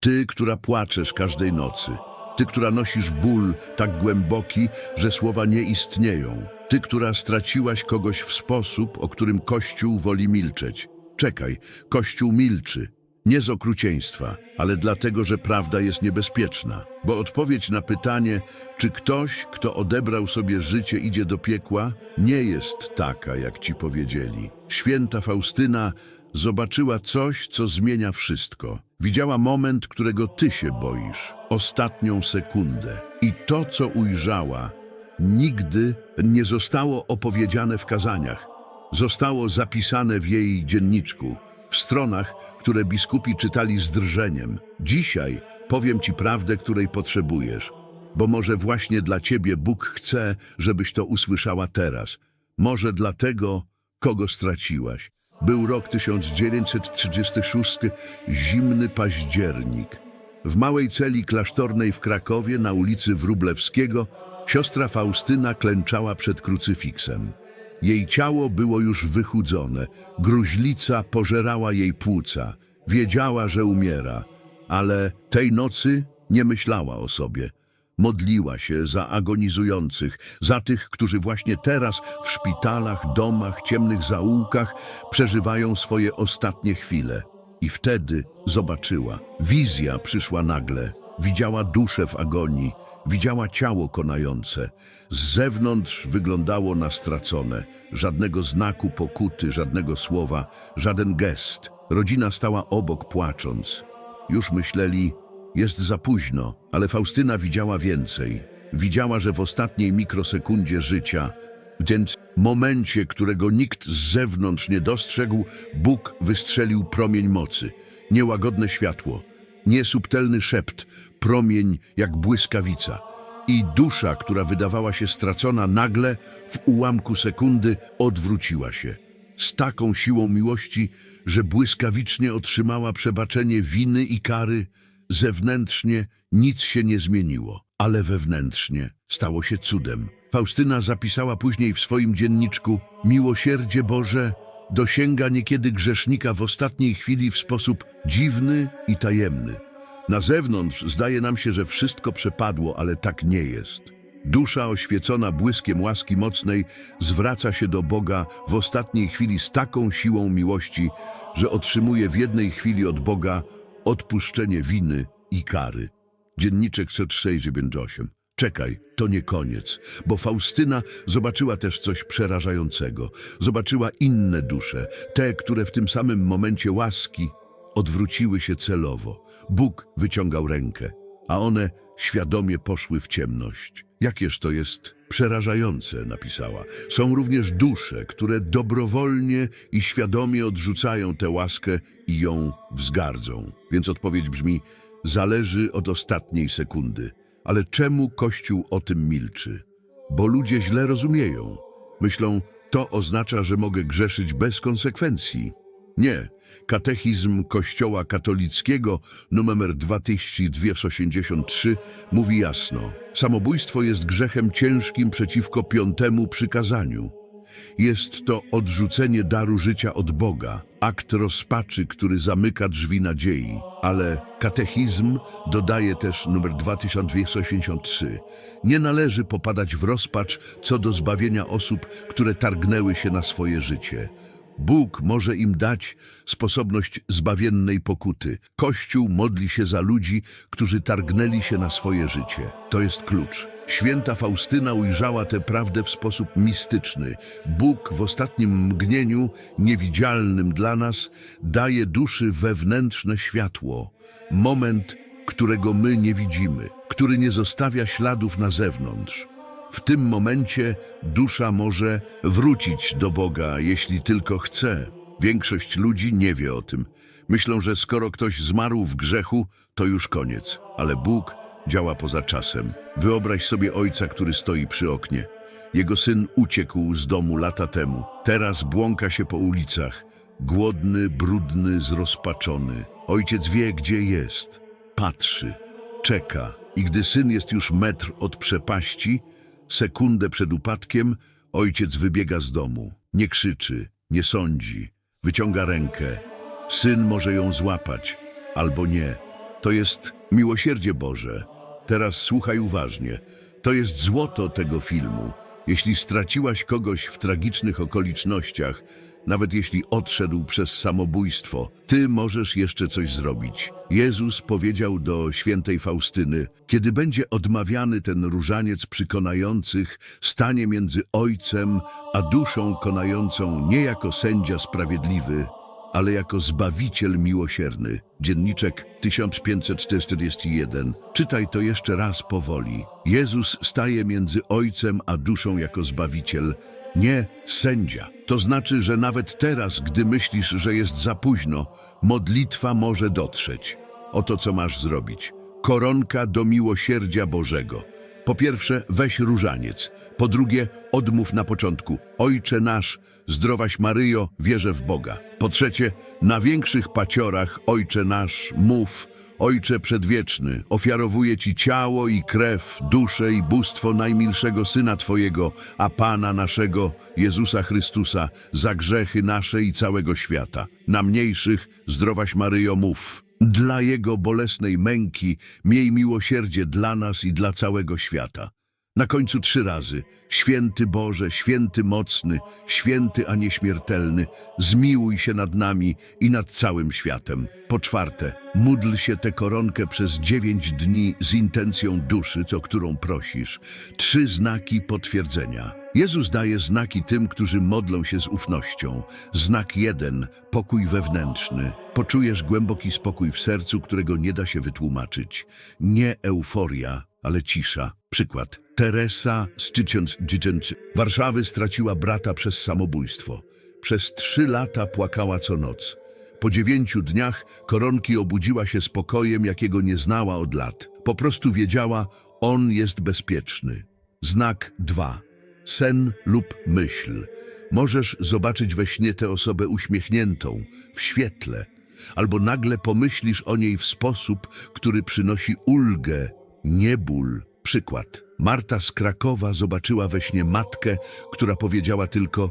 Ty, która płaczesz każdej nocy. Ty, która nosisz ból tak głęboki, że słowa nie istnieją. Ty, która straciłaś kogoś w sposób, o którym Kościół woli milczeć. Czekaj, Kościół milczy. Nie z okrucieństwa, ale dlatego, że prawda jest niebezpieczna. Bo odpowiedź na pytanie, czy ktoś, kto odebrał sobie życie, idzie do piekła, nie jest taka, jak ci powiedzieli. Święta Faustyna zobaczyła coś, co zmienia wszystko. Widziała moment, którego ty się boisz. Ostatnią sekundę. I to, co ujrzała, nigdy nie zostało opowiedziane w kazaniach. Zostało zapisane w jej dzienniczku, w stronach, które biskupi czytali z drżeniem. Dzisiaj powiem ci prawdę, której potrzebujesz, bo może właśnie dla ciebie Bóg chce, żebyś to usłyszała teraz. Może dlatego, kogo straciłaś. Był rok 1936, zimny październik. W małej celi klasztornej w Krakowie na ulicy Wróblewskiego siostra Faustyna klęczała przed krucyfiksem. Jej ciało było już wychudzone, gruźlica pożerała jej płuca. Wiedziała, że umiera, ale tej nocy nie myślała o sobie. Modliła się za agonizujących, za tych, którzy właśnie teraz w szpitalach, domach, ciemnych zaułkach przeżywają swoje ostatnie chwile. I wtedy zobaczyła. Wizja przyszła nagle. Widziała duszę w agonii, widziała ciało konające. Z zewnątrz wyglądało na stracone. Żadnego znaku pokuty, żadnego słowa, żaden gest. Rodzina stała obok, płacząc. Już myśleli, jest za późno, ale Faustyna widziała więcej. Widziała, że w ostatniej mikrosekundzie życia, więc momencie, którego nikt z zewnątrz nie dostrzegł, Bóg wystrzelił promień mocy. Niełagodne światło, niesubtelny szept, promień jak błyskawica. I dusza, która wydawała się stracona, nagle, w ułamku sekundy, odwróciła się. Z taką siłą miłości, że błyskawicznie otrzymała przebaczenie winy i kary, zewnętrznie nic się nie zmieniło, ale wewnętrznie stało się cudem. Faustyna zapisała później w swoim dzienniczku Miłosierdzie Boże dosięga niekiedy grzesznika w ostatniej chwili w sposób dziwny i tajemny. Na zewnątrz zdaje nam się, że wszystko przepadło, ale tak nie jest. Dusza oświecona błyskiem łaski mocnej zwraca się do Boga w ostatniej chwili z taką siłą miłości, że otrzymuje w jednej chwili od Boga odpuszczenie winy i kary. Dzienniczek 698. Czekaj, to nie koniec, bo Faustyna zobaczyła też coś przerażającego. Zobaczyła inne dusze, te, które w tym samym momencie łaski odwróciły się celowo. Bóg wyciągał rękę, a one świadomie poszły w ciemność. Jakież to jest przerażające, napisała. Są również dusze, które dobrowolnie i świadomie odrzucają tę łaskę i ją wzgardzą. Więc odpowiedź brzmi, zależy od ostatniej sekundy. Ale czemu Kościół o tym milczy? Bo ludzie źle rozumieją. Myślą, to oznacza, że mogę grzeszyć bez konsekwencji. Nie. Katechizm Kościoła katolickiego numer 2283 mówi jasno. Samobójstwo jest grzechem ciężkim przeciwko piątemu przykazaniu. Jest to odrzucenie daru życia od Boga, akt rozpaczy, który zamyka drzwi nadziei. Ale katechizm dodaje też numer 2283. Nie należy popadać w rozpacz co do zbawienia osób, które targnęły się na swoje życie. Bóg może im dać sposobność zbawiennej pokuty. Kościół modli się za ludzi, którzy targnęli się na swoje życie. To jest klucz. Święta Faustyna ujrzała tę prawdę w sposób mistyczny. Bóg w ostatnim mgnieniu, niewidzialnym dla nas, daje duszy wewnętrzne światło. Moment, którego my nie widzimy, który nie zostawia śladów na zewnątrz. W tym momencie dusza może wrócić do Boga, jeśli tylko chce. Większość ludzi nie wie o tym. Myślą, że skoro ktoś zmarł w grzechu, to już koniec. Ale Bóg działa poza czasem. Wyobraź sobie ojca, który stoi przy oknie. Jego syn uciekł z domu lata temu. Teraz błąka się po ulicach. Głodny, brudny, zrozpaczony. Ojciec wie, gdzie jest. Patrzy, czeka. I gdy syn jest już metr od przepaści, sekundę przed upadkiem, ojciec wybiega z domu. Nie krzyczy, nie sądzi. Wyciąga rękę. Syn może ją złapać, albo nie. To jest miłosierdzie Boże. Teraz słuchaj uważnie. To jest złoto tego filmu. Jeśli straciłaś kogoś w tragicznych okolicznościach, nawet jeśli odszedł przez samobójstwo, ty możesz jeszcze coś zrobić. Jezus powiedział do świętej Faustyny, kiedy będzie odmawiany ten różaniec przykonających, stanie między Ojcem a duszą konającą nie jako sędzia sprawiedliwy, ale jako Zbawiciel miłosierny. Dzienniczek 1541. Czytaj to jeszcze raz powoli. Jezus staje między Ojcem a duszą jako Zbawiciel, nie sędzia. To znaczy, że nawet teraz, gdy myślisz, że jest za późno, modlitwa może dotrzeć. Oto co masz zrobić. Koronka do miłosierdzia Bożego. Po pierwsze, weź różaniec. Po drugie, odmów na początku. Ojcze nasz, zdrowaś Maryjo, wierzę w Boga. Po trzecie, na większych paciorach, Ojcze nasz, mów, Ojcze przedwieczny, ofiarowuję Ci ciało i krew, duszę i bóstwo najmilszego Syna Twojego, a Pana naszego, Jezusa Chrystusa, za grzechy nasze i całego świata. Na mniejszych, zdrowaś Maryjo, mów. Dla Jego bolesnej męki miej miłosierdzie dla nas i dla całego świata. Na końcu trzy razy. Święty Boże, święty mocny, święty a nieśmiertelny, zmiłuj się nad nami i nad całym światem. Po czwarte, módl się tę koronkę przez dziewięć dni z intencją duszy, o którą prosisz. Trzy znaki potwierdzenia. Jezus daje znaki tym, którzy modlą się z ufnością. Znak jeden, pokój wewnętrzny. Poczujesz głęboki spokój w sercu, którego nie da się wytłumaczyć. Nie euforia, ale cisza. Przykład. Teresa z Warszawy straciła brata przez samobójstwo. Przez trzy lata płakała co noc. Po dziewięciu dniach koronki obudziła się spokojem, jakiego nie znała od lat. Po prostu wiedziała, on jest bezpieczny. Znak 2. Sen lub myśl. Możesz zobaczyć we śnie tę osobę uśmiechniętą, w świetle, albo nagle pomyślisz o niej w sposób, który przynosi ulgę, nie ból. Przykład. Marta z Krakowa zobaczyła we śnie matkę, która powiedziała tylko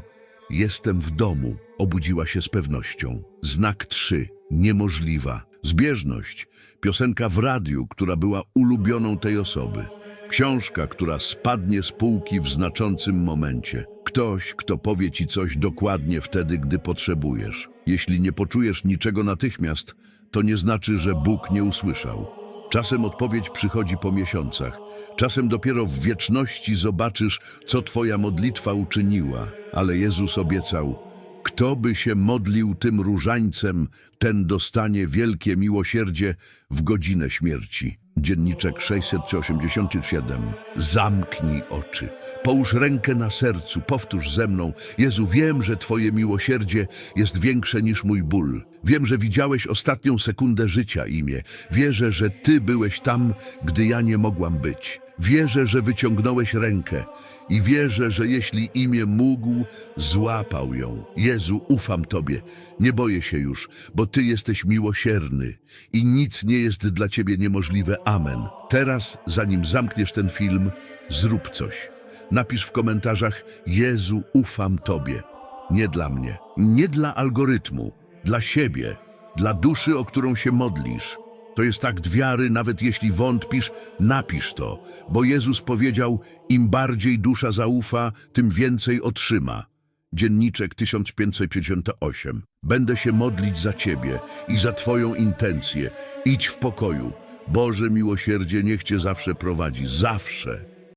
Jestem w domu. Obudziła się z pewnością. Znak 3. Niemożliwa. Zbieżność. Piosenka w radiu, która była ulubioną tej osoby. Książka, która spadnie z półki w znaczącym momencie. Ktoś, kto powie ci coś dokładnie wtedy, gdy potrzebujesz. Jeśli nie poczujesz niczego natychmiast, to nie znaczy, że Bóg nie usłyszał. Czasem odpowiedź przychodzi po miesiącach. Czasem dopiero w wieczności zobaczysz, co Twoja modlitwa uczyniła. Ale Jezus obiecał, kto by się modlił tym różańcem, ten dostanie wielkie miłosierdzie w godzinę śmierci. Dzienniczek 687. Zamknij oczy. Połóż rękę na sercu, powtórz ze mną. Jezu, wiem, że Twoje miłosierdzie jest większe niż mój ból. Wiem, że widziałeś ostatnią sekundę życia imię. Wierzę, że Ty byłeś tam, gdy ja nie mogłam być. Wierzę, że wyciągnąłeś rękę i wierzę, że jeśli imię mógł, złapał ją. Jezu, ufam Tobie. Nie boję się już, bo Ty jesteś miłosierny i nic nie jest dla Ciebie niemożliwe. Amen. Teraz, zanim zamkniesz ten film, zrób coś. Napisz w komentarzach: Jezu, ufam Tobie. Nie dla mnie, nie dla algorytmu, dla siebie, dla duszy, o którą się modlisz. To jest akt wiary, nawet jeśli wątpisz, napisz to, bo Jezus powiedział: Im bardziej dusza zaufa, tym więcej otrzyma. Dzienniczek 1558. Będę się modlić za Ciebie i za Twoją intencję. Idź w pokoju. Boże miłosierdzie niech Cię zawsze prowadzi. Zawsze.